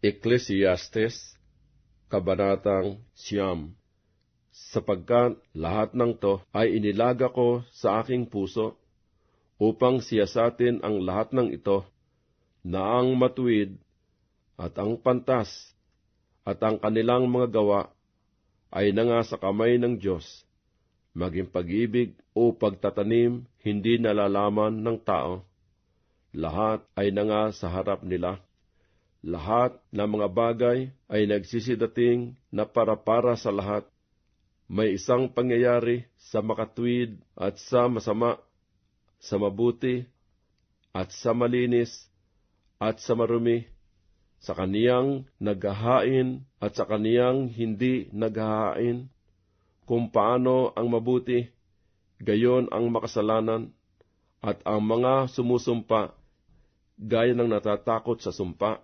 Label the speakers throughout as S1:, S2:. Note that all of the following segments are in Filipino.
S1: Ecclesiastes, Kabanatang Siyam Sapagkat lahat ng to ay inilaga ko sa aking puso, upang siyasatin ang lahat ng ito, na ang matuwid at ang pantas at ang kanilang mga gawa ay nanga sa kamay ng Diyos, maging pag-ibig o pagtatanim hindi nalalaman ng tao. Lahat ay nanga sa harap nila lahat ng mga bagay ay nagsisidating na para-para sa lahat. May isang pangyayari sa makatwid at sa masama, sa mabuti at sa malinis at sa marumi, sa kaniyang naghahain at sa kaniyang hindi naghahain, kung paano ang mabuti, gayon ang makasalanan, at ang mga sumusumpa, gaya ng natatakot sa sumpa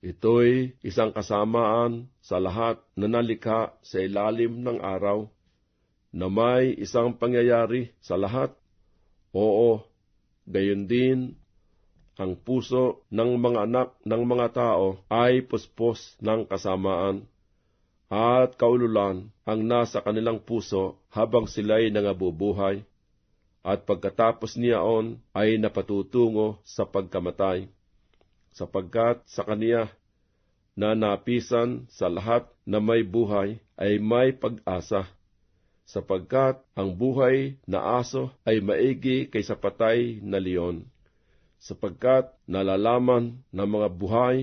S1: Ito'y isang kasamaan sa lahat na nalikha sa ilalim ng araw, na may isang pangyayari sa lahat. Oo, gayon din, ang puso ng mga anak ng mga tao ay puspos ng kasamaan, at kaululan ang nasa kanilang puso habang sila'y nangabubuhay, at pagkatapos niyaon ay napatutungo sa pagkamatay sapagkat sa kaniya na napisan sa lahat na may buhay ay may pag-asa, sapagkat ang buhay na aso ay maigi kaysa patay na leon, sapagkat nalalaman ng mga buhay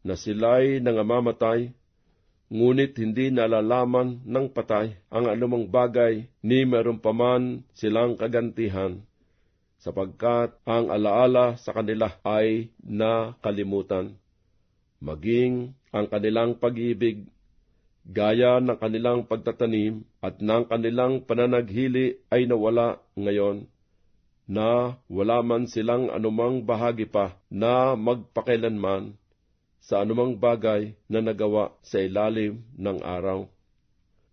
S1: na sila'y nangamamatay, ngunit hindi nalalaman ng patay ang anumang bagay ni meron paman silang kagantihan sapagkat ang alaala sa kanila ay nakalimutan. Maging ang kanilang pag-ibig, gaya ng kanilang pagtatanim at ng kanilang pananaghili ay nawala ngayon, na wala man silang anumang bahagi pa na magpakailanman sa anumang bagay na nagawa sa ilalim ng araw.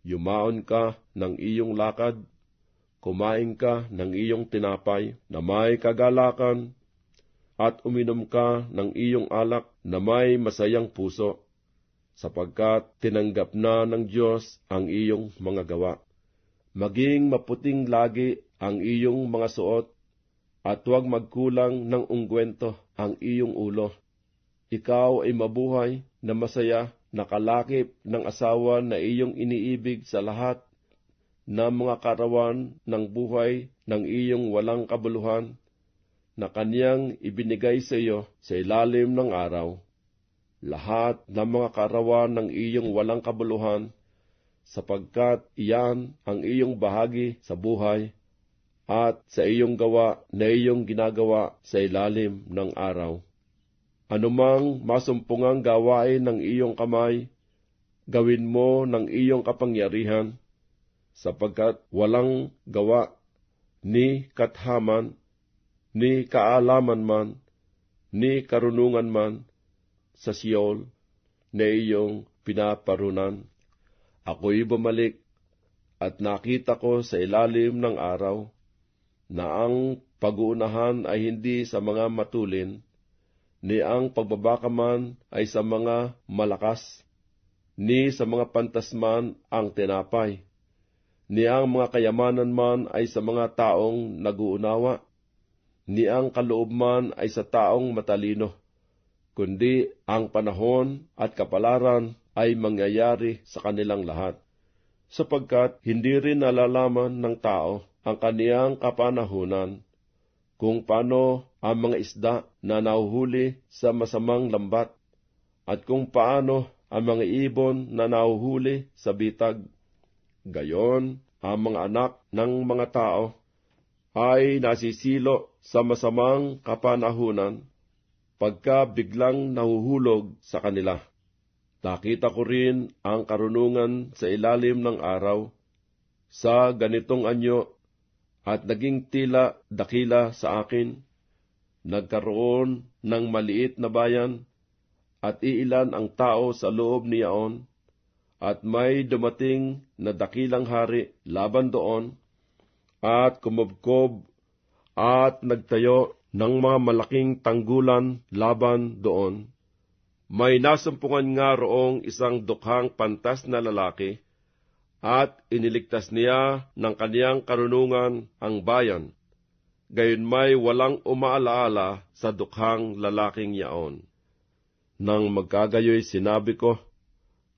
S1: Yumaon ka ng iyong lakad kumain ka ng iyong tinapay na may kagalakan, at uminom ka ng iyong alak na may masayang puso, sapagkat tinanggap na ng Diyos ang iyong mga gawa. Maging maputing lagi ang iyong mga suot, at huwag magkulang ng ungkwento ang iyong ulo. Ikaw ay mabuhay na masaya, nakalakip ng asawa na iyong iniibig sa lahat na mga karawan ng buhay ng iyong walang kabuluhan na kaniyang ibinigay sa iyo sa ilalim ng araw. Lahat ng mga karawan ng iyong walang kabuluhan, sapagkat iyan ang iyong bahagi sa buhay at sa iyong gawa na iyong ginagawa sa ilalim ng araw. Anumang masumpungang gawain ng iyong kamay, gawin mo ng iyong kapangyarihan, sapagkat walang gawa ni kathaman, ni kaalaman man, ni karunungan man sa Siyol na iyong pinaparunan. Ako'y bumalik at nakita ko sa ilalim ng araw na ang pag-uunahan ay hindi sa mga matulin, ni ang pagbabakaman ay sa mga malakas, ni sa mga pantasman ang tinapay Niyang mga kayamanan man ay sa mga taong naguunawa, niyang kaloob man ay sa taong matalino, kundi ang panahon at kapalaran ay mangyayari sa kanilang lahat, sapagkat hindi rin nalalaman ng tao ang kaniyang kapanahunan, kung paano ang mga isda na nahuhuli sa masamang lambat, at kung paano ang mga ibon na nahuhuli sa bitag. Gayon, ang mga anak ng mga tao ay nasisilo sa masamang kapanahunan pagka biglang nahuhulog sa kanila. Nakita ko rin ang karunungan sa ilalim ng araw sa ganitong anyo at naging tila dakila sa akin. Nagkaroon ng maliit na bayan at iilan ang tao sa loob niyaon at may dumating na dakilang hari laban doon, at kumubkob at nagtayo ng mga malaking tanggulan laban doon. May nasumpungan nga roong isang dukhang pantas na lalaki, at iniligtas niya ng kaniyang karunungan ang bayan. Gayon may walang umaalaala sa dukhang lalaking yaon. Nang magkagayoy sinabi ko,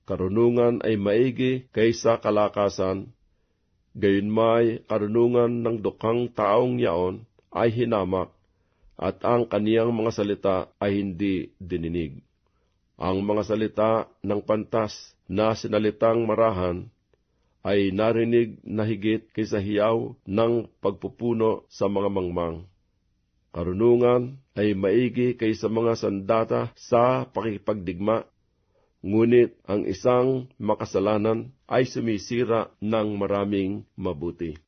S1: karunungan ay maigi kaysa kalakasan, gayon may karunungan ng dukhang taong yaon ay hinamak, at ang kaniyang mga salita ay hindi dininig. Ang mga salita ng pantas na sinalitang marahan ay narinig na higit kaysa hiyaw ng pagpupuno sa mga mangmang. Karunungan ay maigi kaysa mga sandata sa pakipagdigma, ngunit ang isang makasalanan ay sumisira ng maraming mabuti.